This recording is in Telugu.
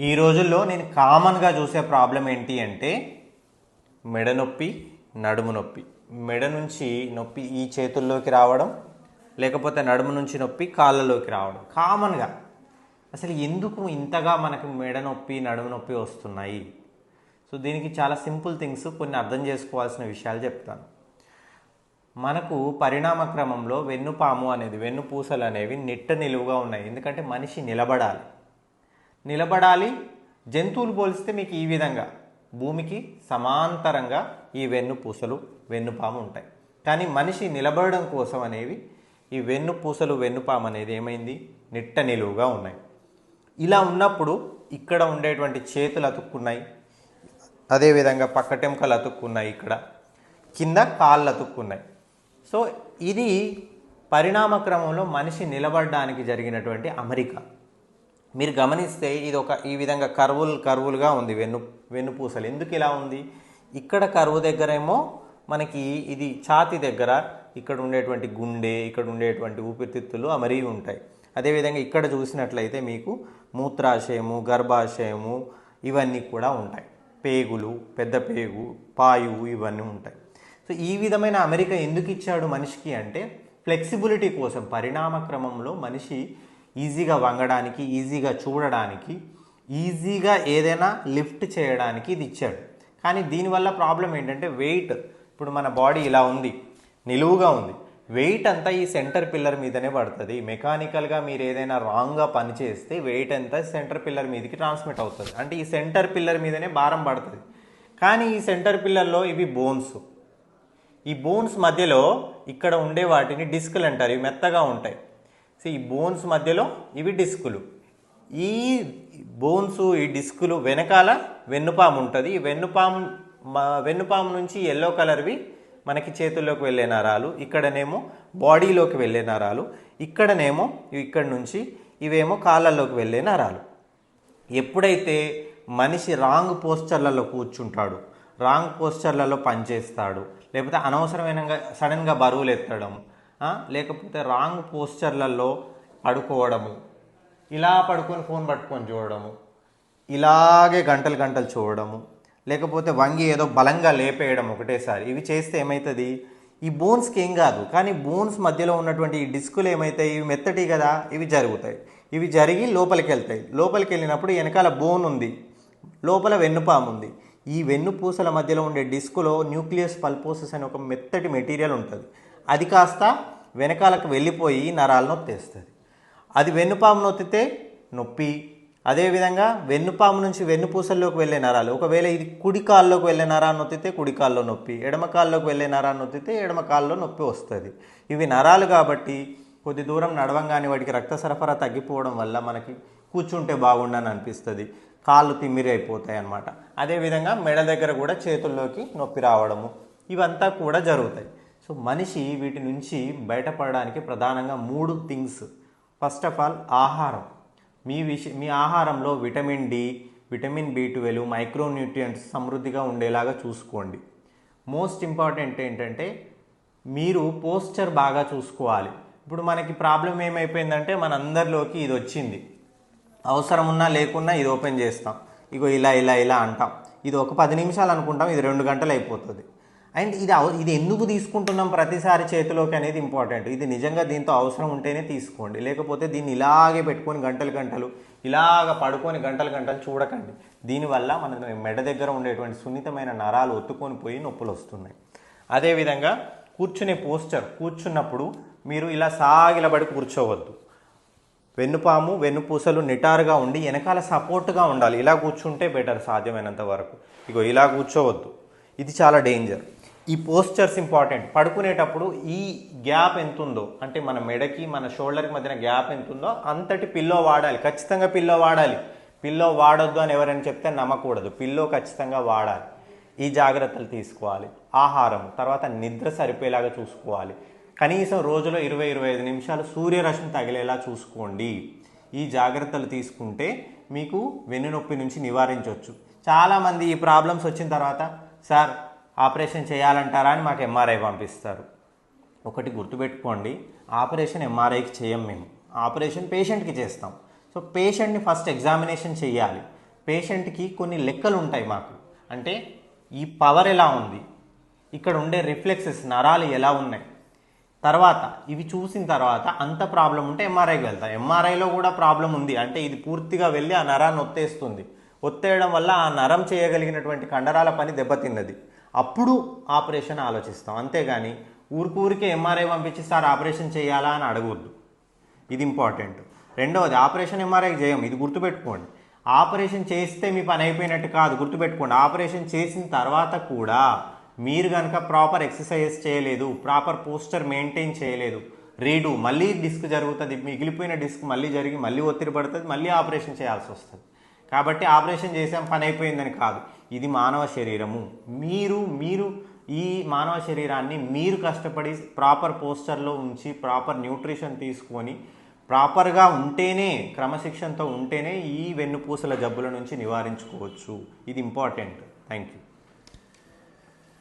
ఈ రోజుల్లో నేను కామన్గా చూసే ప్రాబ్లం ఏంటి అంటే మెడ నొప్పి నడుము నొప్పి. మెడ నుంచి నొప్పి ఈ చేతుల్లోకి రావడం లేకపోతే నడుము నుంచి నొప్పి కాళ్ళలోకి రావడం. కామన్గా. అసలు ఎందుకు ఇంతగా మనకు మెడ నొప్పి నడుము నొప్పి వస్తున్నాయి? సో దీనికి చాలా సింపుల్ థింగ్స్ కొన్ని అర్థం చేసుకోవాల్సిన విషయాలు చెప్తాను. మనకు పరిణామ క్రమంలో వెన్నుపాము అనేది వెన్నుపూసలు అనేవి నిట్ట నిలువుగా ఉన్నాయి. ఎందుకంటే మనిషి నిలబడాలి. నిలబడాలి. జంతువులు పోలిస్తే మీకు ఈ విధంగా. భూమికి సమాంతరంగా ఈ వెన్నుపూసలు వెన్నుపాము ఉంటాయి. కానీ మనిషి నిలబడడం కోసం అనేవి ఈ వెన్నుపూసలు వెన్నుపాము అనేది ఏమైంది? నిట్ట నిలువుగా ఉన్నాయి. ఇలా ఉన్నప్పుడు ఇక్కడ ఉండేటువంటి చేతులు అతుక్కున్నాయి. అదేవిధంగా పక్కటెంకలు అతుక్కున్నాయి ఇక్కడ. కింద కాళ్ళు అతుక్కున్నాయి. సో ఇది పరిణామ క్రమంలో మనిషి నిలబడడానికి జరిగినటువంటి అమెరికా. మీరు గమనిస్తే ఇది ఒక ఈ విధంగా కర్వులు కర్వులుగా ఉంది వెన్ను వెన్నుపూసలు. ఎందుకు ఇలా ఉంది? ఇక్కడ కరువు దగ్గరేమో మనకి ఇది ఛాతి దగ్గర ఇక్కడ ఉండేటువంటి గుండె ఇక్కడ ఉండేటువంటి ఊపిరితిత్తులు అమరి ఉంటాయి. అదేవిధంగా ఇక్కడ చూసినట్లయితే మీకు మూత్రాశయము గర్భాశయము ఇవన్నీ కూడా ఉంటాయి. పేగులు పెద్ద పేగు పాయువు ఇవన్నీ ఉంటాయి. సో ఈ విధమైన అమెరికా ఎందుకు ఇచ్చాడు మనిషికి అంటే ఫ్లెక్సిబిలిటీ కోసం పరిణామ క్రమంలో మనిషి ఈజీగా వంగడానికి ఈజీగా చూడడానికి ఈజీగా ఏదైనా లిఫ్ట్ చేయడానికి ఇది ఇచ్చాడు. కానీ దీనివల్ల ప్రాబ్లం ఏంటంటే వెయిట్ ఇప్పుడు మన బాడీ ఇలా ఉంది నిలువుగా ఉంది. వెయిట్ అంతా ఈ సెంటర్ పిల్లర్ మీదనే పడుతుంది. మెకానికల్గా మీరు ఏదైనా రాంగ్గా పనిచేస్తే వెయిట్ అంతా సెంటర్ పిల్లర్ మీదకి ట్రాన్స్మిట్ అవుతుంది. అంటే ఈ సెంటర్ పిల్లర్ మీదనే భారం పడుతుంది. కానీ ఈ సెంటర్ పిల్లర్లో ఇవి బోన్స్. ఈ బోన్స్ మధ్యలో ఇక్కడ ఉండే వాటిని డిస్కులు అంటారు. ఇవి మెత్తగా ఉంటాయి. సో ఈ బోన్స్ మధ్యలో ఇవి డిస్కులు. ఈ బోన్స్ ఈ డిస్కులు వెనకాల వెన్నుపాము ఉంటుంది. ఈ వెన్నుపాము వెన్నుపాము నుంచి ఎల్లో కలర్వి మనకి చేతుల్లోకి వెళ్ళే నరాలు ఇక్కడనేమో బాడీలోకి వెళ్ళే నరాలు ఇక్కడనేమో ఇక్కడ నుంచి ఇవేమో కాళ్ళల్లోకి వెళ్ళే నరాలు. ఎప్పుడైతే మనిషి రాంగ్ పోస్చర్లలో కూర్చుంటాడు రాంగ్ పోస్చర్లలో పనిచేస్తాడు లేకపోతే అనవసరమైన సడన్గా బరువులు ఎత్తడం లేకపోతే రాంగ్ పోస్చర్లలో పడుకోవడము. ఇలా పడుకొని ఫోన్ పట్టుకొని చూడడము. ఇలాగే గంటలు గంటలు చూడడము. లేకపోతే వంగి ఏదో బలంగా లేపేయడం ఒకటేసారి. ఇవి చేస్తే ఏమవుతుంది ఈ బోన్స్కి ఏం కాదు. కానీ బోన్స్ మధ్యలో ఉన్నటువంటి ఈ డిస్కులు ఏమవుతాయి ఇవి మెత్తటి కదా ఇవి జరుగుతాయి. ఇవి జరిగి లోపలికి వెళ్తాయి లోపలికి వెళ్ళినప్పుడు వెనకాల బోన్ ఉంది. లోపల వెన్నుపాము ఉంది. ఈ వెన్నుపూసల మధ్యలో ఉండే డిస్కులో న్యూక్లియస్ పల్పోసెస్ అనే ఒక మెత్తటి మెటీరియల్ ఉంటుంది. అది కాస్త వెనకాలకు వెళ్ళిపోయి నరాలు నొత్తేస్తుంది. అది వెన్నుపాము నొత్తితే నొప్పి. అదేవిధంగా వెన్నుపాము నుంచి వెన్నుపూసల్లోకి వెళ్ళే నరాలు. ఒకవేళ ఇది కుడి కాల్లోకి వెళ్ళే నరాన్ని నొత్తితే కుడి కాల్లో నొప్పి. ఎడమ కాల్లోకి వెళ్ళే నరాన్ని నొత్తితే ఎడమ కాల్లో నొప్పి వస్తుంది. ఇవి నరాలు కాబట్టి కొద్ది దూరం నడవంగానే వాటికి రక్త సరఫరా తగ్గిపోవడం వల్ల మనకి కూర్చుంటే బాగుండని అనిపిస్తుంది. కాళ్ళు తిమ్మిరి అయిపోతాయి అన్నమాట. అదేవిధంగా మెడ దగ్గర కూడా చేతుల్లోకి నొప్పి రావడము. ఇవంతా కూడా జరుగుతాయి. సో మనిషి వీటి నుంచి బయటపడడానికి ప్రధానంగా మూడు థింగ్స్. ఫస్ట్ ఆఫ్ ఆల్ ఆహారం. మీ విష మీ ఆహారంలో vitamin D vitamin B twelve micronutrients సమృద్ధిగా ఉండేలాగా చూసుకోండి. మోస్ట్ ఇంపార్టెంట్ ఏంటంటే మీరు పోస్చర్ బాగా చూసుకోవాలి. ఇప్పుడు మనకి ప్రాబ్లం ఏమైపోయిందంటే మన అందరిలోకి ఇది వచ్చింది. అవసరం ఉన్నా లేకున్నా ఇది ఓపెన్ చేస్తాం. ఇగో ఇలా ఇలా ఇలా అంటాం. ఇది ఒక పది నిమిషాలు అనుకుంటాం ఇది రెండు గంటలు అయిపోతుంది. అండ్ ఇది ఇది ఎందుకు తీసుకుంటున్నాం ప్రతిసారి చేతిలోకి అనేది ఇంపార్టెంట్. ఇది నిజంగా దీంతో అవసరం ఉంటేనే తీసుకోండి. లేకపోతే దీన్ని ఇలాగే పెట్టుకొని గంటలు గంటలు ఇలాగ పడుకొని గంటలు గంటలు చూడకండి. దీనివల్ల మన మెడ దగ్గర ఉండేటువంటి సున్నితమైన నరాలు ఒత్తుకొని పోయి నొప్పులు వస్తున్నాయి. అదేవిధంగా కూర్చునే పోస్చర్ కూర్చున్నప్పుడు మీరు ఇలా సాగిలబడి కూర్చోవద్దు. వెన్నుపాము వెన్నుపూసలు నిటారుగా ఉండి వెనకాల సపోర్ట్గా ఉండాలి. ఇలా కూర్చుంటే బెటర్ సాధ్యమైనంత వరకు. ఇగో ఇలా కూర్చోవద్దు. ఇది చాలా డేంజర్. ఈ పోస్చర్స్ ఇంపార్టెంట్ పడుకునేటప్పుడు ఈ గ్యాప్ ఎంత ఉందో అంటే మన మెడకి మన షోల్డర్కి మధ్యన గ్యాప్ ఎంత ఉందో అంతటి పిల్లో వాడాలి. ఖచ్చితంగా పిల్లో వాడాలి. పిల్లో వాడొద్దు అని ఎవరైనా చెప్తే నమ్మకూడదు. పిల్లో ఖచ్చితంగా వాడాలి. ఈ జాగ్రత్తలు తీసుకోవాలి. ఆహారం తర్వాత నిద్ర సరిపోయేలాగా చూసుకోవాలి. కనీసం రోజులో ఇరవై ఇరవై ఐదు నిమిషాలు సూర్యరశ్మి తగిలేలా చూసుకోండి. ఈ జాగ్రత్తలు తీసుకుంటే మీకు వెన్నునొప్పి నుంచి నివారించవచ్చు చాలామంది ఈ ప్రాబ్లమ్స్ వచ్చిన తర్వాత సార్ ఆపరేషన్ చేయాలంటారా అని మాకు ఎంఆర్ఐ పంపిస్తారు. ఒకటి గుర్తుపెట్టుకోండి ఆపరేషన్ ఎంఆర్ఐకి చేయం మేము. ఆపరేషన్ పేషెంట్కి చేస్తాం. సో పేషెంట్ని ఫస్ట్ ఎగ్జామినేషన్ చేయాలి. పేషెంట్కి కొన్ని లెక్కలు ఉంటాయి మాకు. అంటే ఈ పవర్ ఎలా ఉంది? ఇక్కడ ఉండే రిఫ్లెక్సెస్ నరాలు ఎలా ఉన్నాయి? తర్వాత ఇవి చూసిన తర్వాత అంత ప్రాబ్లం ఉంటే ఎంఆర్ఐకి వెళ్తాం. ఎంఆర్ఐలో కూడా ప్రాబ్లం ఉంది. అంటే ఇది పూర్తిగా వెళ్ళి ఆ నరాన్ని ఒత్తేస్తుంది. ఒత్తేయడం వల్ల ఆ నరం చేయగలిగినటువంటి కండరాల పని దెబ్బతిన్నది. అప్పుడు ఆపరేషన్ ఆలోచిస్తాం. అంతేగాని ఊరికూరికే ఎంఆర్ఐ పంపించి సార్ ఆపరేషన్ చేయాలా? అని అడగవద్దు ఇది ఇంపార్టెంట్. రెండవది ఆపరేషన్ ఎంఆర్ఐ చేయం. ఇది గుర్తుపెట్టుకోండి. ఆపరేషన్ చేస్తే మీ పని అయిపోయినట్టు కాదు. గుర్తుపెట్టుకోండి. ఆపరేషన్ చేసిన తర్వాత కూడా మీరు కనుక ప్రాపర్ ఎక్సర్సైజ్ చేయలేదు ప్రాపర్ పోస్టర్ మెయింటైన్ చేయలేదు రీడు మళ్ళీ డిస్క్ జరుగుతుంది మిగిలిపోయిన డిస్క్ మళ్ళీ జరిగి మళ్ళీ ఒత్తిడి పడుతుంది మళ్ళీ ఆపరేషన్ చేయాల్సి వస్తుంది. కాబట్టి ఆపరేషన్ చేసాం పని అయిపోయిందని కాదు. ఇది మానవ శరీరము. మీరు మీరు ఈ మానవ శరీరాన్ని మీరు కష్టపడి ప్రాపర్ పోస్టర్లో ఉంచి ప్రాపర్ న్యూట్రిషన్ తీసుకొని ప్రాపర్గా ఉంటేనే క్రమశిక్షణతో ఉంటేనే ఈ వెన్నుపూసల జబ్బుల నుంచి నివారించుకోవచ్చు. ఇది ఇంపార్టెంట్. Thank you